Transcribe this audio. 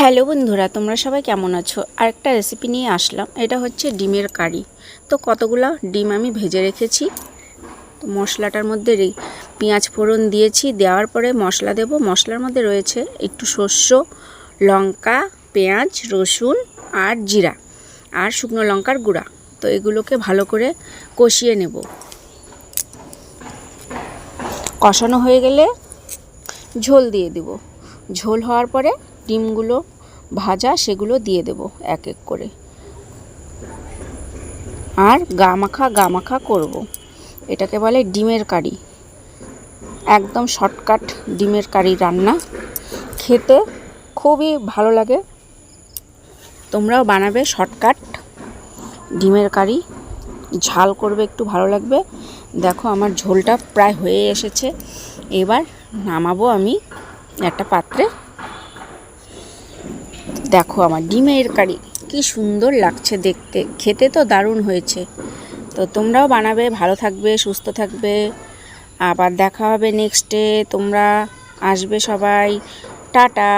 Hello বন্ধুরা, তোমরা সবাই কেমন আছো? আরেকটা রেসিপি নিয়ে আসলাম, এটা হচ্ছে ডিমের কারি। তো কতগুলো ডিম আমি ভেজে রেখেছি। তো মশলাটার মধ্যে পেঁয়াজ ফোড়ন দিয়েছি, দেওয়ার পরে মশলা দেব। মশলার মধ্যে রয়েছে একটু শস্য লঙ্কা, পেঁয়াজ, রসুন আর জিরা আর শুকনো লঙ্কার গুঁড়া। তো এগুলোকে ভালো করে কষিয়ে নেব। কষানো হয়ে গেলে ঝোল দিয়ে দেব। ঝোল হওয়ার পরে ডিমগুলো ভাজা, সেগুলো দিয়ে দেব এক এক করে। আর গা মাখা গা মাখা করব। এটাকে বলে ডিমের কারি। একদম শর্টকাট ডিমের কারি রান্না। খেতে খুবই ভালো লাগে। তোমরাও বানাবে শর্টকাট ডিমের কারি। ঝাল করবে, একটু ভালো লাগবে। দেখো আমার ঝোলটা প্রায় হয়ে এসেছে। এবার নামাবো আমি একটা পাত্রে। দেখো আমার ডিমের কারি, কি সুন্দর লাগছে দেখতে। খেতে তো দারুণ হয়েছে। তো তোমরাও বানাবে, ভালো থাকবে, সুস্থ থাকবে। আবার দেখা হবে নেক্সটে তোমরা আসবে সবাই। টাটা!